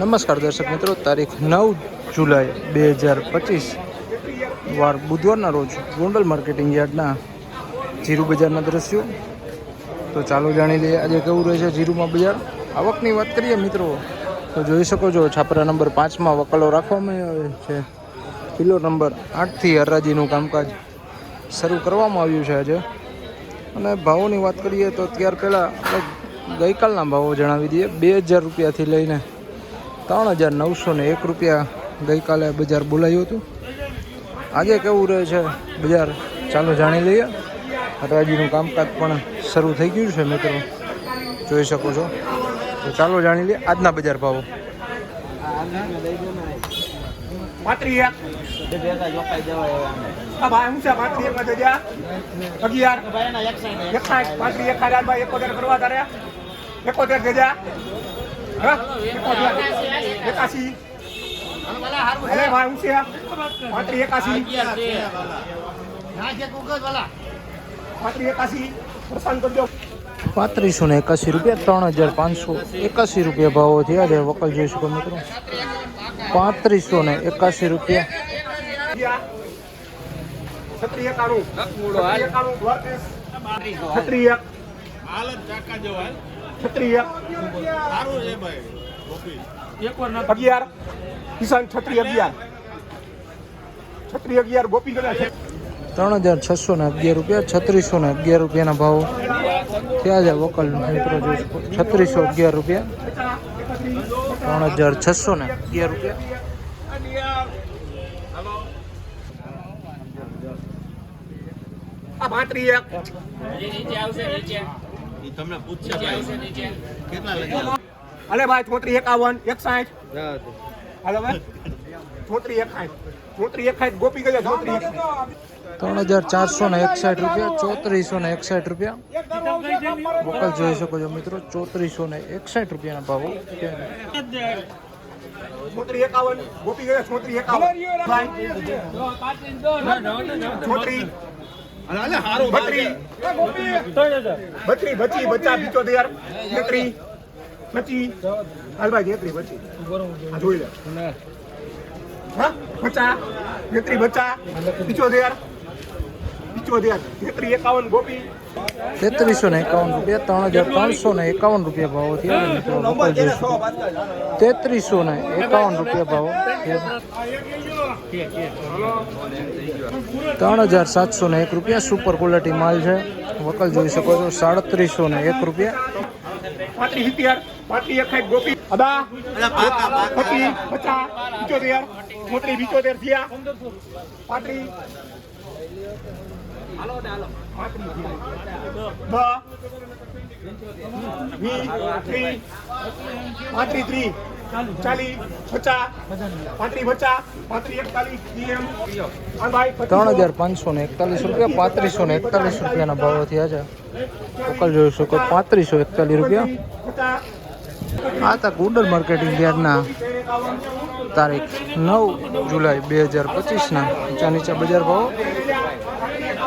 નમસ્કાર દર્શક મિત્રો, તારીખ નવ જુલાઈ બે હજાર પચીસ વાર બુધવારના રોજ ગોંડલ માર્કેટિંગ યાર્ડના જીરુ બજારના દ્રશ્યો. તો ચાલો જાણી લઈએ આજે કેવું રહે છે જીરુમાં બજાર. આવકની વાત કરીએ મિત્રો, તો જોઈ શકો છો છાપરા નંબર પાંચમાં વકલો રાખવામાં આવે છે. કિલો નંબર આઠથી હરાજીનું કામકાજ શરૂ કરવામાં આવ્યું છે આજે. અને ભાવોની વાત કરીએ તો ત્યાર પહેલાં ગઈકાલના ભાવો જણાવી દઈએ. બે હજાર રૂપિયાથી લઈને ત્રણ હજાર નવસો ને એક રૂપિયા ગઈકાલે બજાર બોલાયું હતું. આજે કેવું રહે છે બજાર? ચાલો જાણી લઈએ. હરાજીનું કામકાજ પણ શરૂ થઈ ગયું છે મિત્રો. જોઈ શકો છો. તો ચાલો જાણી લઈએ આજના બજાર ભાવો. એકોતેર કરવા એકાશી. અરે ભાઈ હું છે પાંત્રી એકાશી. પાંત્રી એકાશી. પ્રશાંત કરજો પાંત્રીસો ને એકાસી રૂપિયા ત્રણ હજાર પાંચસો એકાસી રૂપિયા ભાવો થયા છે વકલ જોઈ શકો મિત્રો. પાંત્રીસો ને એકાસી રૂપિયા. છત્રી એક. અગિયાર. કિસાન છત્રી અગિયાર. છત્રી અગિયાર ગોપી ત્રણ હજાર છસો ને અગિયાર રૂપિયા છત્રીસો ને અગિયાર રૂપિયાના ભાવ. થયા છે વકલ મિત્રો જોઈ શકો. છત્રીસો અગિયાર રૂપિયા. ત્રણ હજાર છસો ને અગિયાર રૂપિયા. તમને પૂછશે કેટલા અલે ભાઈ છોતરી એકાવન એક સાઠ હાલો ભાઈ. છોતરી એક સાઠ છોતરી એક સાઠ ગોપી ગયા છોતરી ત્રણ હજાર ચારસો ને એકસાઠ રૂપિયા ચોત્રીસો ને એકસાઠ રૂપિયા. વકલ જોઈ શકો છો મિત્રો ચોત્રીસો ને એકસાઠ રૂપિયાના ભાવો. છોતરી એકાવન ગોપી ગયા છોતરી એકાવન. છોતરી બત્રી. બત્રી બચી બચા પિચોતેર. તૈયાર પચી હાલ ભાઈ જેત્રી પછી. જોઈ લે. હા? બચ્ચા તેત્રી બચ્ચા પિચોતેર? પિચોતેર. જેત્રી એકાવન ગોપી. તેત્રીસો ને એકાવન રૂપિયા ત્રણ હજાર ત્રણસો ને એકાવન રૂપિયા ભાવો થયા તેત્રીસો ને એકાવન રૂપિયા ભાવો ત્રણ હજાર સાતસો ને એક રૂપિયા સુપર ક્વોલિટી માલ છે. વકલ જોઈ શકો છો સાડત્રીસો ને એક રૂપિયા. પાંત્રી અખાઈ ગોપી. અબા પચી પચાસ પિચોતેર. મોટલી પિચોતેર થયા. પાટલી. પાંત્રી ત્રી. પચાસ. પાંત્રી પચાસ પાંત્રી એકતાલીસ ત્રણ હજાર પાંચસો. ને એકતાલીસ રૂપિયા પાંત્રીસો ને એકતાલીસ રૂપિયાના ભાવો થયા છે. વકલ જોઈ શકો પાંત્રીસો એકતાલીસ રૂપિયા. આ તા ગુડલ માર્કેટિંગ યાર્ડના તારીખ નવ જુલાઈ બે હજાર પચીસના. ઊંચા નીચા બજાર ભાવો.